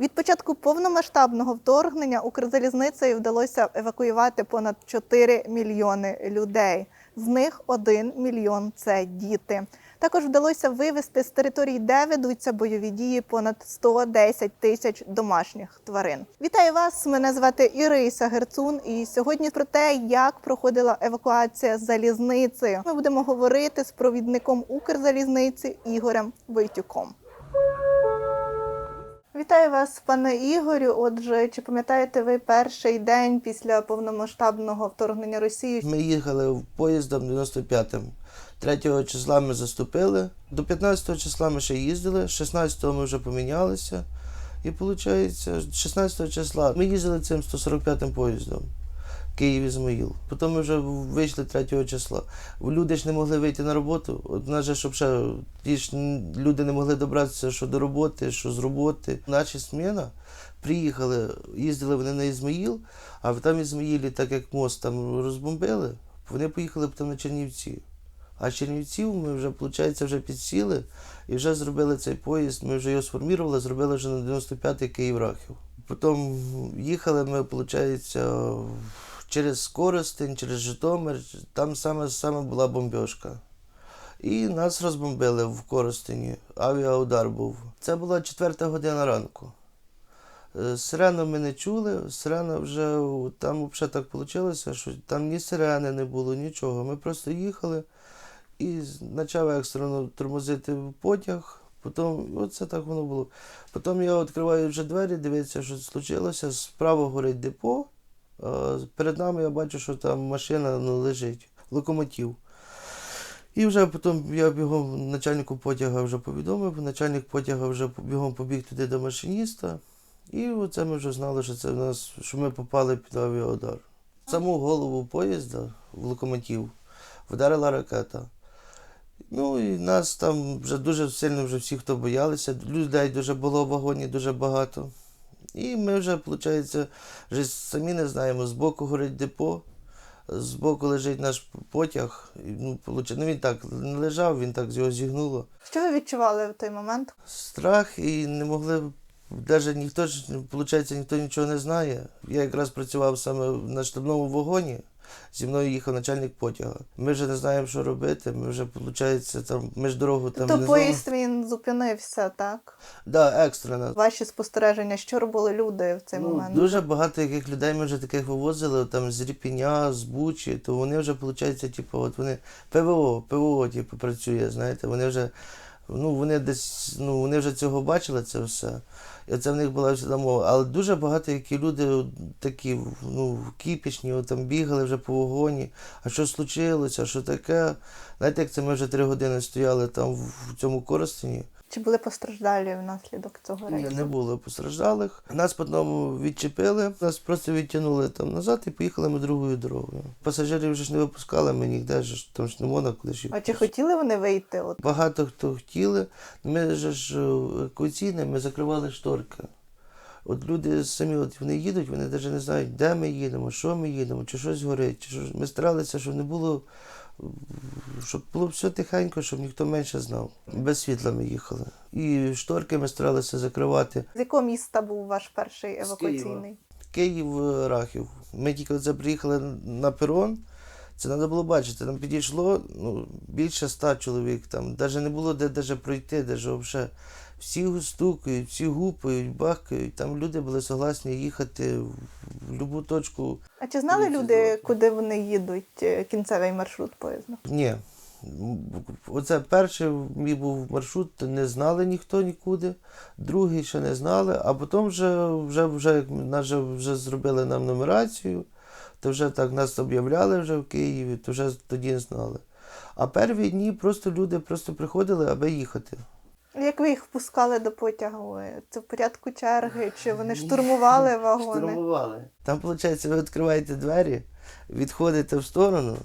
Від початку повномасштабного вторгнення Укрзалізницею вдалося евакуювати понад 4 мільйони людей. З них 1 мільйон це діти. Також вдалося вивезти з територій, де ведуться бойові дії, понад 110 тисяч домашніх тварин. Вітаю вас! Мене звати Іриса Герцун. І сьогодні про те, як проходила евакуація залізницею. Ми будемо говорити з провідником Укрзалізниці Ігорем Войтюком. Вітаю вас, пане Ігорю. Отже, чи пам'ятаєте ви перший день після повномасштабного вторгнення Росії? Ми їхали поїздом 95-м. 3 числа ми заступили. До 15-го числа ми ще їздили, 16-го ми вже помінялися. І виходить, 16 числа ми їздили цим 145-м поїздом. Київ Ізмаїл. Потім ми вже вийшли 3 числа. Люди ж не могли вийти на роботу. От нас щоб ще ті ж люди не могли добратися що до роботи, що з роботи. Наша зміна приїхали, їздили вони на Ізмаїл, а там Ізмаїлі, так як мост там розбомбили, вони поїхали потім на Чернівці. А Чернівців ми вже, виходить, вже підсіли і вже зробили цей поїзд. Ми вже його сформували, зробили вже на 95-й Київ-Рахів. Потім їхали ми, виходить, через Коростень, через Житомир. Там саме, саме була бомбьошка. І нас розбомбили в Коростені. Авіаудар був. Це була четверта година ранку. Е, Сирену ми не чули. Сирена вже там взагалі так вийшло, що там ні сирени не було, нічого. Ми просто їхали і почав екстрено тормозити потяг. Потім, оце так воно було. Потім я відкриваю вже двері, дивитися, що случилося. Справа горить депо. Перед нами я бачу, що там машина ну, лежить, локомотив. І вже потім я бігом начальнику потяга вже повідомив, начальник потяга вже бігом побіг туди до машиніста. І оце ми вже знали, що це в нас, що ми попали під авіаудар. Саму голову поїзда в локомотив вдарила ракета. Ну і нас там вже дуже сильно вже всі, хто боялися. Людей дуже було в вагоні дуже багато. І ми вже, виходить, вже самі не знаємо, збоку горить депо, збоку лежить наш потяг. Ну, ну він так не лежав, він так його зігнуло. Що ви відчували в той момент? Страх і не могли. Навіть ніхто ж, виходить, ніхто нічого не знає. Я якраз працював саме на штабному вагоні. Зі мною їхав начальник потяга. Ми вже не знаємо, що робити. Ми вже, виходить, там, ми ж дорогу там То не знали. поїзд він зупинився, так? Да, екстрена. Ваші спостереження, що робили люди в цей Ну, момент? дуже багато яких людей ми вже таких вивозили там з Ріпіня, з Бучі, то вони вже, виходить, типу, от вони ПВО, ПВО, типу, працює, знаєте, вони вже, ну, вони десь, ну, вони вже цього бачили, це все. І це в них була вся мова. Але дуже багато які люди такі, ну, кіпішні, там бігали вже по вогоні. А що случилося, що таке? Знаєте, як це ми вже три години стояли там в цьому Коростені. Чи були постраждалі внаслідок цього Ні, не було постраждалих. Нас потім відчепили, нас просто відтягнули там назад і поїхали ми другою дорогою. Пасажирів вже ж не випускали, ми ніде ж там ж не можна куди ж А чи хотіли вони вийти? От Багато хто хотіли. Ми же ж евакуаційне, ми закривали шторки. От люди самі от вони їдуть, вони навіть не знають, де ми їдемо, що ми їдемо, чи щось горить. Чи що. Ми старалися, щоб не було, щоб було все тихенько, щоб ніхто менше знав. Без світла ми їхали. І шторки ми старалися закривати. з якого міста був ваш перший евакуаційний? Київ е, Рахів. Ми тільки це приїхали на перон. Це треба було бачити. Там підійшло ну, більше ста чоловік. Там навіть не було де даже пройти, де взагалі. Всі стукають, всі гупають, бахкають. Там люди були согласні їхати в будь-яку точку. А чи знали люди, куди вони їдуть, е, кінцевий маршрут поїзду? Ні. Оце перший мій був маршрут, не знали ніхто нікуди, другий ще не знали, а потім вже, вже, вже вже, вже зробили нам нумерацію, то вже так нас об'являли вже в Києві, то вже тоді знали. А перші дні просто люди просто приходили, аби їхати. Як ви їх впускали до потягу? Це в порядку черги? Чи вони штурмували вагони? Штурмували. Там, виходить, ви відкриваєте двері, відходите в сторону,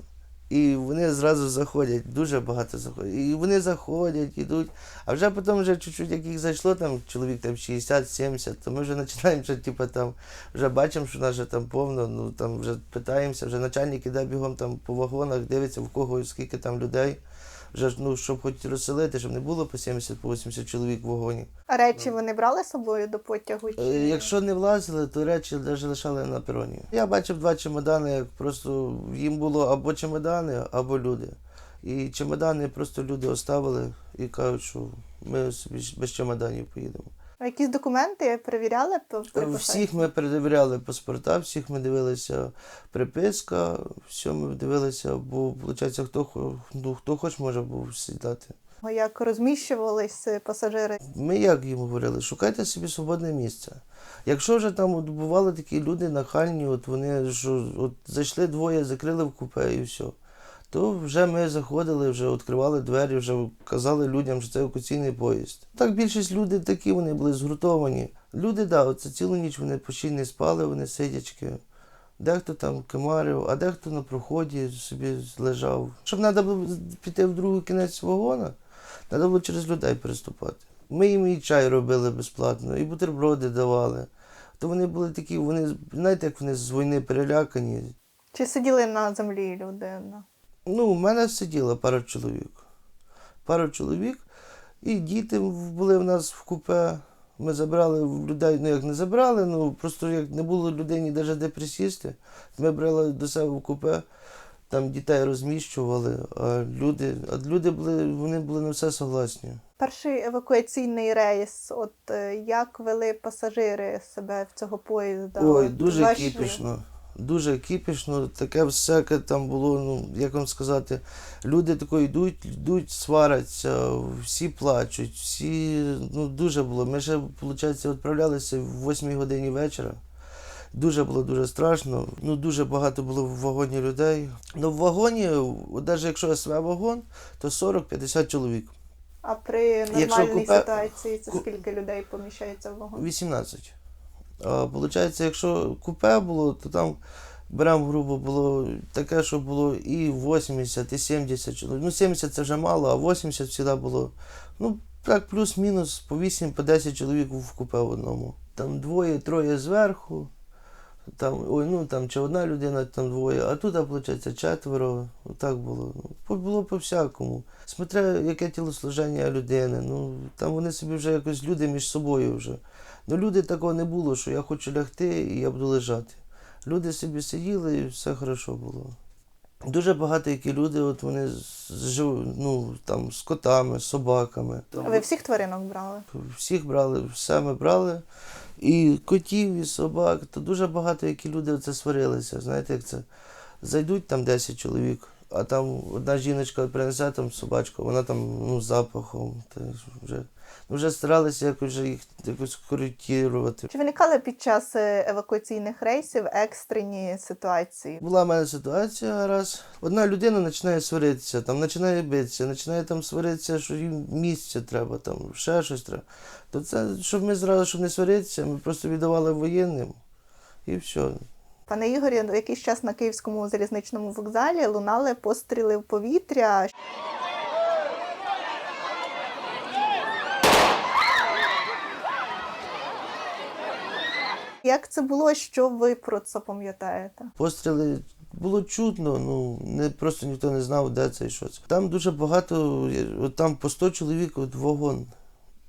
і вони зразу заходять, дуже багато заходять. І вони заходять, ідуть. А вже потім, вже чуть-чуть, як їх зайшло, там чоловік там 60-70, то ми вже починаємо, вже, типу, там, вже бачимо, що нас вже там повно, ну там вже питаємося, вже начальник іде бігом там по вагонах, дивиться, в кого скільки там людей. Вже ж, ну, щоб хоч розселити, щоб не було по 70-80 чоловік в вагоні. А речі вони брали з собою до потягу? Чи... Е, Якщо не влазили, то речі навіть лишали на пероні. Я бачив два чемодани, як просто їм було або чемодани, або люди. І чемодани просто люди оставили і кажуть, що ми собі без чемоданів поїдемо. А Якісь документи перевіряли по? Всіх ми передивляли паспорта, всіх ми дивилися приписка, все ми дивилися, бо виходить, хто, ну, хто хоч може був сідати. Як розміщувались е, пасажири? Ми як їм говорили, шукайте собі свободне місце. Якщо вже там от бували такі люди нахальні, от вони що от зайшли двоє, закрили в купе і все, то вже ми заходили, вже відкривали двері, вже казали людям, що це евакуаційний поїзд. Так більшість людей такі вони були згуртовані. Люди, да, оце цілу ніч вони почти не спали, вони сидячки. Дехто там кимарив, а дехто на проході собі лежав. Щоб треба було піти в другий кінець вагона, треба було через людей переступати. Ми їм і чай робили безплатно, і бутерброди давали. То вони були такі, вони, знаєте, як вони з війни перелякані. Чи сиділи на землі люди? Ну, у мене сиділо пара чоловік. Пара чоловік, і діти були в нас в купе. Ми забрали в людей, ну як не забрали, ну просто як не було людині навіть де присісти. Ми брали до себе в купе, там дітей розміщували, а люди, а люди були, вони були на все согласні. Перший евакуаційний рейс. От е, як вели пасажири себе в цього поїзда? Ой, От дуже кіпішно. Дуже кіпішно, таке всяке там було, ну, як вам сказати, люди тако йдуть, йдуть, сваряться, всі плачуть, всі, ну, дуже було. Ми ще, виходить, відправлялися в 8 годині вечора. Дуже було дуже страшно. Ну, дуже багато було в вагоні людей. Ну, в вагоні, навіть якщо СВ вагон, то 40-50 чоловік. А при нормальній купе- ситуації це скільки людей поміщається в вагон? 18. Получається, якщо купе було, то там беремо грубо було таке, що було і 80, і 70 чоловік. Ну, 70 це вже мало, а 80 завжди було. Ну, так, плюс-мінус по 8, по 10 чоловік в купе в одному. Там двоє, троє зверху. Там, ой, ну там чи одна людина, там двоє, а тут, виходить, четверо. Отак було. Ну, було по-всякому. Смотря, яке тілослуження людини. Ну, там вони собі вже якось люди між собою вже. Ну, люди такого не було, що я хочу лягти і я буду лежати. Люди собі сиділи і все хорошо було. Дуже багато які люди, от вони жив, ну, там, з котами, з собаками. А ви всіх тваринок брали? Всіх брали, все ми брали. І котів, і собак. То дуже багато які люди оце сварилися. Знаєте, як це? Зайдуть там 10 чоловік, а там одна жіночка принесе там собачку, вона там ну, з запахом. Та ж вже, вже старалися якось вже їх якось коректувати. Чи виникали під час е, евакуаційних рейсів екстрені ситуації? Була в мене ситуація раз. Одна людина починає сваритися, там починає битися, починає там сваритися, що їм місця треба, там ще щось треба. То це, щоб ми зразу, щоб не сваритися, ми просто віддавали воєнним і все. Пане Ігорі, якийсь час на київському залізничному вокзалі лунали постріли в повітря. Як це було? Що ви про це пам'ятаєте? Постріли було чутно, ну не просто ніхто не знав, де це і що це. Там дуже багато, от там по 100 чоловік от вагон.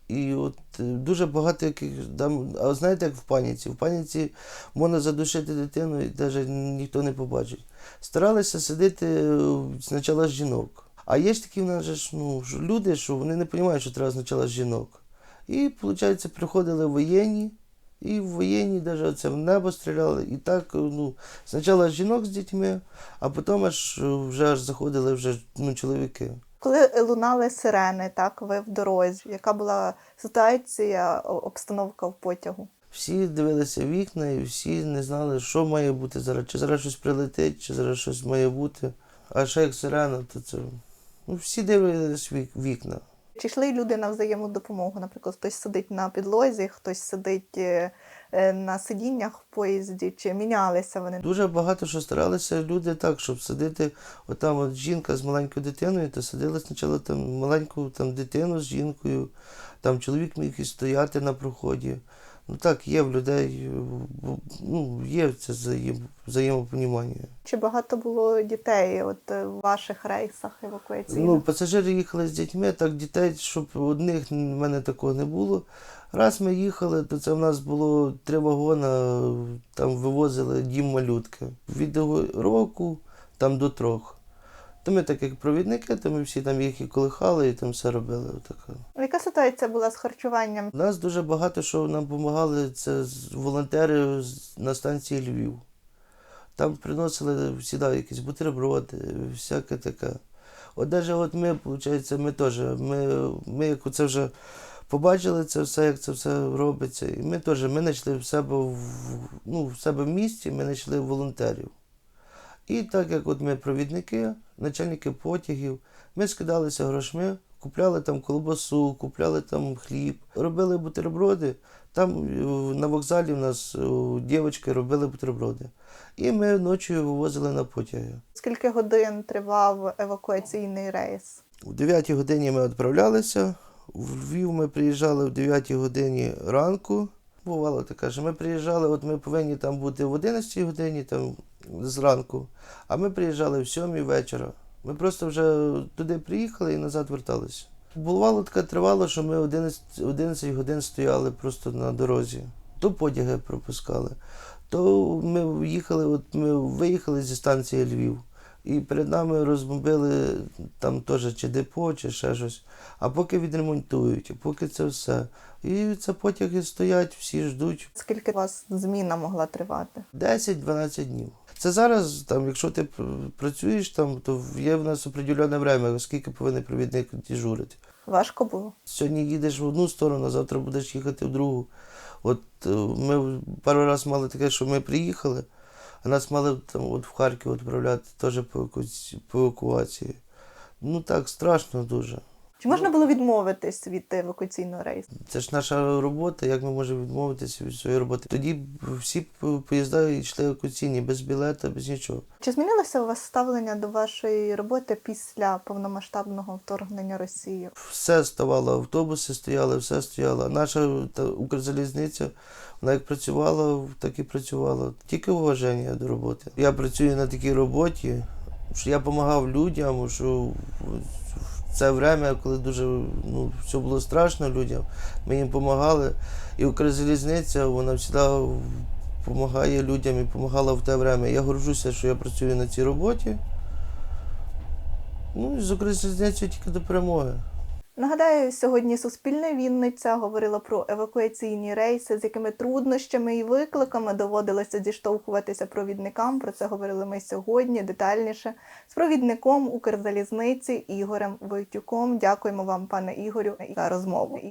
І от е, дуже багато яких там, а знаєте, як в паніці? В паніці можна задушити дитину і навіть ніхто не побачить. Старалися сидити е, спочатку з жінок. А є ж такі в нас ж, ну, люди, що вони не розуміють, що треба спочатку з жінок. І, виходить, приходили воєнні, і в воєнні навіть це в небо стріляли. І так, ну, спочатку жінок з дітьми, а потім аж е, вже аж заходили вже ну, чоловіки. Коли лунали сирени, так ви в дорозі, яка була ситуація, обстановка в потягу? Всі дивилися вікна і всі не знали, що має бути зараз. Чи зараз щось прилетить, чи зараз щось має бути. А ще як сирена, то це. Ну, всі дивилися вік- вікна. Чи йшли люди на взаємодопомогу? Наприклад, хтось сидить на підлозі, хтось сидить е, е, на сидіннях в поїзді, чи мінялися вони? Дуже багато що старалися люди так, щоб сидіти, отам от жінка з маленькою дитиною, то сиділи спочатку там маленьку там, дитину з жінкою, там чоловік міг і стояти на проході. Ну так, є в людей, ну, є це взаєм, взаємопонімання. Чи багато було дітей от е, в ваших рейсах евакуаційних? Ну, пасажири їхали з дітьми, так дітей, щоб одних в мене такого не було. Раз ми їхали, то це в нас було три вагона, там вивозили дім малютки. Від року там до трьох. То ми так як провідники, то ми всі там їх і колихали, і там все робили. Отаке. Яка ситуація була з харчуванням? У нас дуже багато що нам допомагали, це волонтери на станції Львів. Там приносили завжди якісь бутерброди, всяке таке. От навіть от ми, виходить, ми теж, ми, ми як це вже побачили це все, як це все робиться. І ми теж ми знайшли в себе в, ну, в себе в місті, ми знайшли волонтерів. І так як от ми провідники, начальники потягів, ми скидалися грошми, купляли там колбасу, купляли там хліб, робили бутерброди. Там е, на вокзалі в нас е, дівчатки робили бутерброди. І ми ночі вивозили на потяги. Скільки годин тривав евакуаційний рейс? У 9 годині ми відправлялися. В Львів ми приїжджали в 9 годині ранку. Бувало таке, що ми приїжджали, от ми повинні там бути в 11 годині там, зранку, а ми приїжджали в 7 вечора. Ми просто вже туди приїхали і назад верталися. Бувало таке тривало, що ми 11, 11 годин стояли просто на дорозі. То потяги пропускали, то ми їхали, от ми виїхали зі станції Львів. І перед нами розбомбили там теж чи депо, чи ще щось. А поки відремонтують, поки це все. І це потяги стоять, всі ждуть Скільки у вас зміна могла тривати? 10-12 днів. Це зараз, там, якщо ти працюєш там, то є в нас определене время, скільки повинен провідник дежурити. Важко було? Сьогодні їдеш в одну сторону, а завтра будеш їхати в другу. От е, ми пару раз мали таке, що ми приїхали, а нас мали там от в Харків відправляти теж по, по евакуації. Ну так, страшно дуже. Чи можна було відмовитись від евакуаційного рейсу? Це ж наша робота, як ми можемо відмовитися від своєї роботи. Тоді всі поїзда йшли евакуаційні, без білета, без нічого. Чи змінилося у вас ставлення до вашої роботи після повномасштабного вторгнення Росії? Все ставало, автобуси стояли, все стояло. Наша та, Укрзалізниця, вона як працювала, так і працювала. Тільки уваження до роботи. Я працюю на такій роботі, що я допомагав людям, що це время, коли дуже ну, все було страшно людям, ми їм допомагали. І Укрзалізниця, вона завжди допомагає людям і допомагала в те время. Я горжуся, що я працюю на цій роботі. Ну і з Укрзалізницею тільки до перемоги. Нагадаю, сьогодні Суспільне Вінниця говорила про евакуаційні рейси, з якими труднощами і викликами доводилося зіштовхуватися провідникам. Про це говорили ми сьогодні детальніше з провідником Укрзалізниці Ігорем Войтюком. Дякуємо вам, пане Ігорю, за розмову.